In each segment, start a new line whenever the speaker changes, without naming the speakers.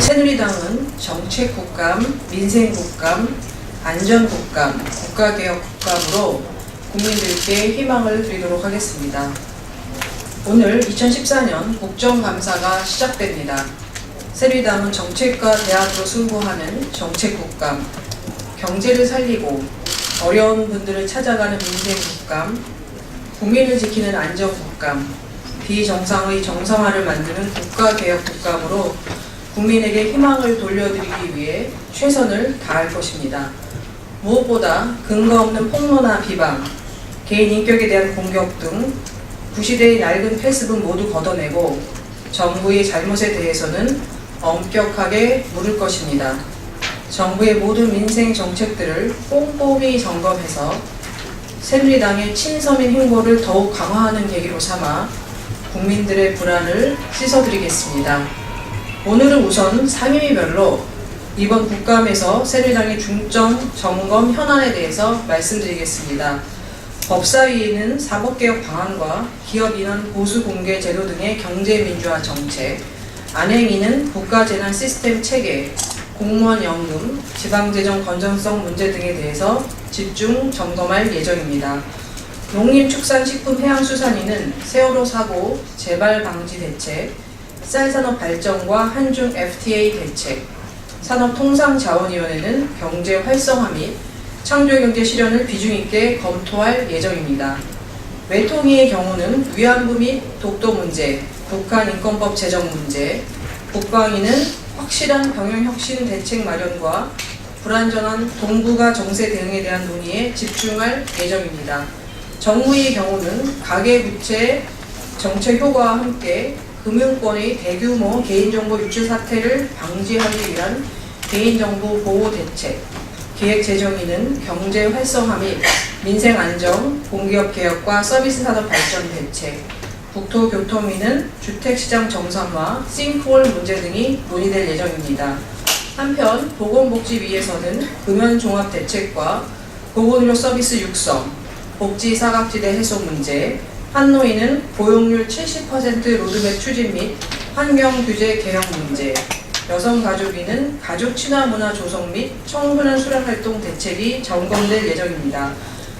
새누리당은 정책 국감, 민생 국감, 안전 국감, 국가개혁 국감으로 국민들께 희망을 드리도록 하겠습니다. 오늘 2014년 국정감사가 시작됩니다. 새누리당은 정책과 대안으로 승부하는 정책 국감, 경제를 살리고 어려운 분들을 찾아가는 민생 국감, 국민을 지키는 안전 국감, 비정상의 정상화를 만드는 국가개혁 국감으로 국민에게 희망을 돌려드리기 위해 최선을 다할 것입니다. 무엇보다 근거 없는 폭로나 비방, 개인 인격에 대한 공격 등 구시대의 낡은 패습은 모두 걷어내고 정부의 잘못에 대해서는 엄격하게 물을 것입니다. 정부의 모든 민생 정책들을 꼼꼼히 점검해서 새누리당의 친서민 행보를 더욱 강화하는 계기로 삼아 국민들의 불안을 씻어드리겠습니다. 오늘은 우선 상임위별로 이번 국감에서 새누리당의 중점 점검 현안에 대해서 말씀드리겠습니다. 법사위에는 사법개혁 방안과 기업인원 보수 공개 제도 등의 경제민주화 정책, 안행위는 국가재난 시스템 체계, 공무원 연금, 지방재정 건전성 문제 등에 대해서 집중 점검할 예정입니다. 농림축산식품해양수산위는 세월호 사고 재발 방지 대책, 쌀산업 발전과 한중 FTA 대책, 산업통상자원위원회는 경제 활성화 및 창조경제 실현을 비중 있게 검토할 예정입니다. 외통위의 경우는 위안부 및 독도 문제, 북한 인권법 제정 문제, 국방위는 확실한 병영혁신 대책 마련과 불안전한 동북아 정세 대응에 대한 논의에 집중할 예정입니다. 정무위의 경우는 가계부채 정책 효과와 함께 금융권의 대규모 개인정보 유출 사태를 방지하기 위한 개인정보 보호 대책, 기획 재정위는 경제 활성화 및 민생 안정, 공기업 개혁과 서비스 산업 발전 대책, 국토교통위는 주택시장 정상화, 싱크홀 문제 등이 논의될 예정입니다. 한편 보건복지위에서는 금연종합대책과 보건의료 서비스 육성, 복지 사각지대 해소 문제, 한노위는 고용률 70% 로드맵 추진 및 환경 규제 개혁 문제, 여성가족위는 가족 친화 문화 조성 및 청소년 수련 활동 대책이 점검될 예정입니다.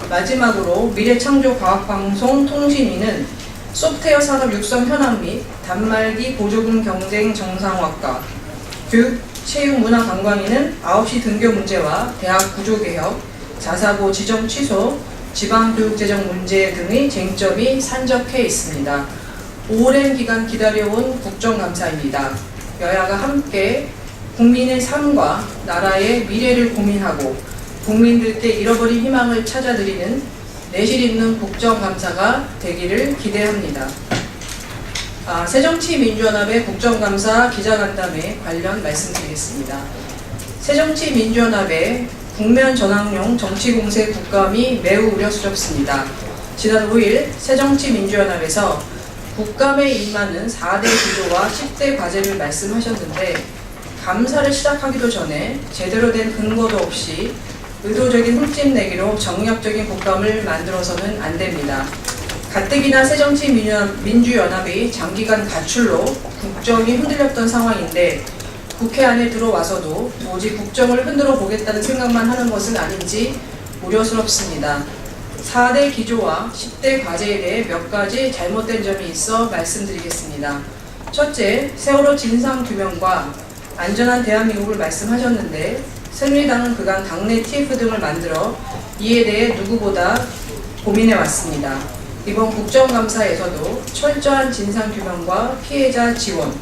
마지막으로 미래창조과학방송 통신위는 소프트웨어 산업 육성 현황 및 단말기 보조금 경쟁 정상화과, 교육, 체육, 문화, 관광위는 9시 등교 문제와 대학 구조 개혁, 자사고 지정 취소, 지방교육재정 문제 등의 쟁점이 산적해 있습니다. 오랜 기간 기다려온 국정감사입니다. 여야가 함께 국민의 삶과 나라의 미래를 고민하고 국민들께 잃어버린 희망을 찾아드리는 내실 있는 국정감사가 되기를 기대합니다. 아, 새정치민주연합의 국정감사 기자간담회 관련 말씀드리겠습니다. 새정치민주연합의 국면 전환용 정치 공세 국감이 매우 우려스럽습니다. 지난 5일 새정치민주연합에서 국감에 임하는 4대 기조와 10대 과제를 말씀하셨는데 감사를 시작하기도 전에 제대로 된 근거도 없이 의도적인 흠집내기로 정략적인 국감을 만들어서는 안 됩니다. 가뜩이나 새정치민주연합이 장기간 가출로 국정이 흔들렸던 상황인데 국회 안에 들어와서도 오직 국정을 흔들어 보겠다는 생각만 하는 것은 아닌지 우려스럽습니다. 4대 기조와 10대 과제에 대해 몇 가지 잘못된 점이 있어 말씀드리겠습니다. 첫째, 세월호 진상 규명과 안전한 대한민국을 말씀하셨는데 새누리당은 그간 당내 TF 등을 만들어 이에 대해 누구보다 고민해 왔습니다. 이번 국정감사에서도 철저한 진상 규명과 피해자 지원,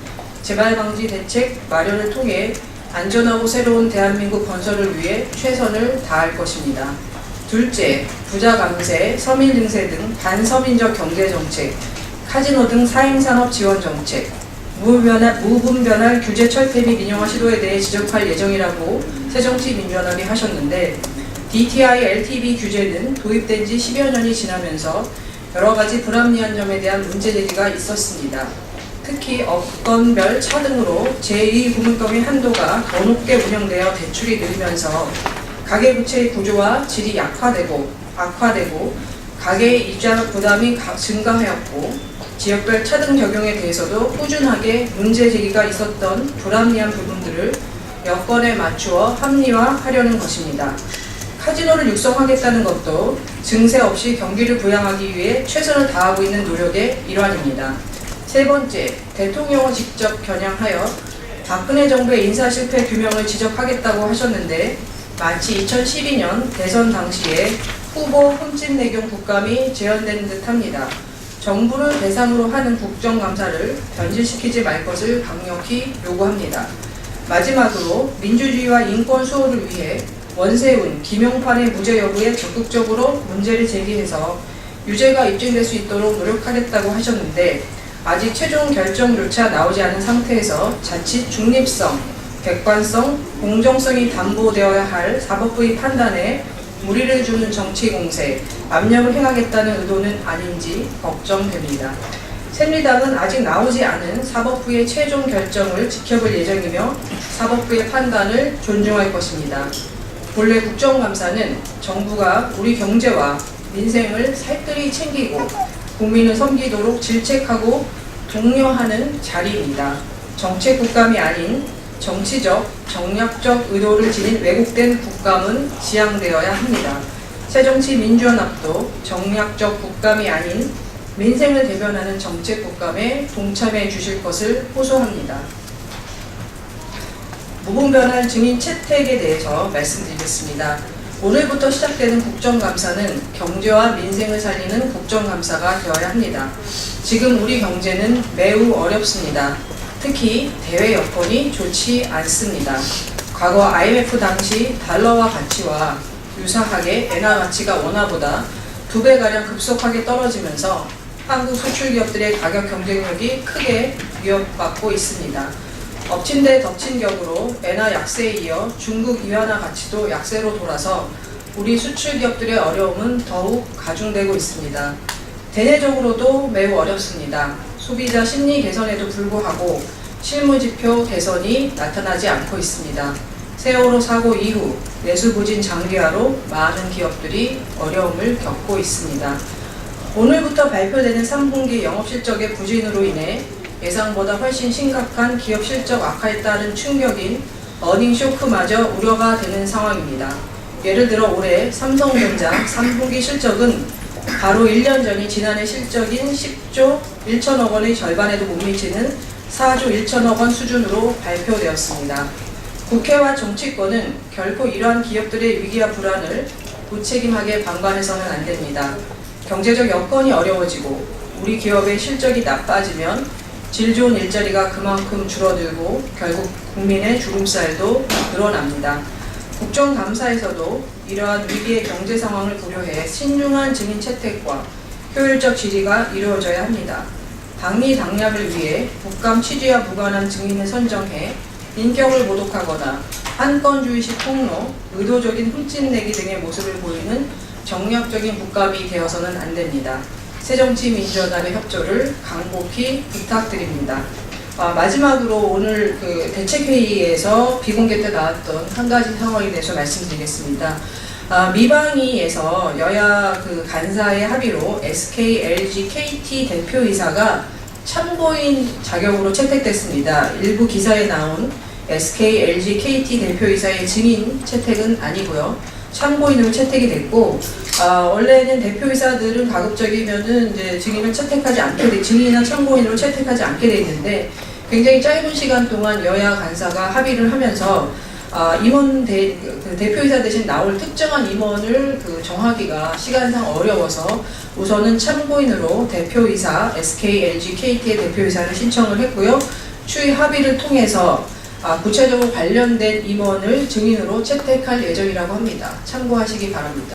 재발 방지 대책 마련을 통해 안전하고 새로운 대한민국 건설을 위해 최선을 다할 것입니다. 둘째, 부자 감세, 서민 증세 등 반서민적 경제 정책, 카지노 등 사행산업 지원 정책, 무분별한, 무분별한 규제 철폐 및 민영화 시도에 대해 지적할 예정이라고 새정치민주연합이 하셨는데 DTI, LTV 규제는 도입된 지 10여 년이 지나면서 여러 가지 불합리한 점에 대한 문제 제기가 있었습니다. 특히 업건별 차등으로 제2부문법인 한도가 더 높게 운영되어 대출이 늘면서 가계부채의 구조와 질이 약화되고 악화되고 가계의 이자 부담이 가- 증가하였고 지역별 차등 적용에 대해서도 꾸준하게 문제 제기가 있었던 불합리한 부분들을 여건에 맞추어 합리화하려는 것입니다. 카지노를 육성하겠다는 것도 증세 없이 경기를 부양하기 위해 최선을 다하고 있는 노력의 일환입니다. 세 번째, 대통령을 직접 겨냥하여 박근혜 정부의 인사 실패 규명을 지적하겠다고 하셨는데 마치 2012년 대선 당시에 후보 흠집 내경 국감이 재현된 듯합니다. 정부를 대상으로 하는 국정감사를 변질시키지 말 것을 강력히 요구합니다. 마지막으로 민주주의와 인권 수호를 위해 원세훈, 김용판의 무죄 여부에 적극적으로 문제를 제기해서 유죄가 입증될 수 있도록 노력하겠다고 하셨는데 아직 최종 결정조차 나오지 않은 상태에서 자칫 중립성, 객관성, 공정성이 담보되어야 할 사법부의 판단에 무리를 주는 정치 공세, 압력을 행하겠다는 의도는 아닌지 걱정됩니다. 새누리당은 아직 나오지 않은 사법부의 최종 결정을 지켜볼 예정이며 사법부의 판단을 존중할 것입니다. 본래 국정감사는 정부가 우리 경제와 민생을 살뜰히 챙기고 국민을 섬기도록 질책하고 독려하는 자리입니다. 정책 국감이 아닌 정치적, 정략적 의도를 지닌 왜곡된 국감은 지양되어야 합니다. 새정치민주연합도 정략적 국감이 아닌 민생을 대변하는 정책 국감에 동참해 주실 것을 호소합니다. 무분별한 증인 채택에 대해서 말씀드리겠습니다. 오늘부터 시작되는 국정감사는 경제와 민생을 살리는 국정감사가 되어야 합니다. 지금 우리 경제는 매우 어렵습니다. 특히 대외 여건이 좋지 않습니다. 과거 IMF 당시 달러화 가치와 유사하게 엔화 가치가 원화보다 두 배가량 급속하게 떨어지면서 한국 수출 기업들의 가격 경쟁력이 크게 위협받고 있습니다. 엎친 데 덮친 격으로 엔화 약세에 이어 중국 위안화 가치도 약세로 돌아서 우리 수출 기업들의 어려움은 더욱 가중되고 있습니다. 대내적으로도 매우 어렵습니다. 소비자 심리 개선에도 불구하고 실무 지표 개선이 나타나지 않고 있습니다. 세월호 사고 이후 내수 부진 장기화로 많은 기업들이 어려움을 겪고 있습니다. 오늘부터 발표되는 3분기 영업실적의 부진으로 인해 예상보다 훨씬 심각한 기업 실적 악화에 따른 충격인 어닝 쇼크마저 우려가 되는 상황입니다. 예를 들어 올해 삼성전자 3분기 실적은 바로 1년 전인 지난해 실적인 10조 1천억 원의 절반에도 못 미치는 4조 1천억 원 수준으로 발표되었습니다. 국회와 정치권은 결코 이러한 기업들의 위기와 불안을 무책임하게 방관해서는 안 됩니다. 경제적 여건이 어려워지고 우리 기업의 실적이 나빠지면 질 좋은 일자리가 그만큼 줄어들고 결국 국민의 주름살도 늘어납니다. 국정감사에서도 이러한 위기의 경제 상황을 고려해 신중한 증인 채택과 효율적 질의가 이루어져야 합니다. 당리 당략을 위해 국감 취지와 무관한 증인을 선정해 인격을 모독하거나 한건주의식 폭로, 의도적인 흠집내기 등의 모습을 보이는 정략적인 국감이 되어서는 안 됩니다. 새정치민주연합의 협조를 강곡히 부탁드립니다. 아, 마지막으로 오늘 그 대책회의에서 비공개 때 나왔던 한 가지 상황에 대해서 말씀드리겠습니다. 아, 미방위에서 여야 그 간사의 합의로 SK, LG, KT 대표이사가 참고인 자격으로 채택됐습니다. 일부 기사에 나온 SK, LG, KT 대표이사의 증인 채택은 아니고요. 참고인으로 채택이 됐고 아, 원래는 대표이사들은 가급적이면은 이제 증인을 채택하지 않게 돼, 증인이나 참고인으로 채택하지 않게 돼 있는데 굉장히 짧은 시간 동안 여야 간사가 합의를 하면서 아, 임원 대, 그 대표이사 대신 나올 특정한 임원을 그 정하기가 시간상 어려워서 우선은 참고인으로 대표이사 SK, LG, KT의 대표이사를 신청을 했고요. 추이 합의를 통해서 아, 구체적으로 관련된 임원을 증인으로 채택할 예정이라고 합니다. 참고하시기 바랍니다.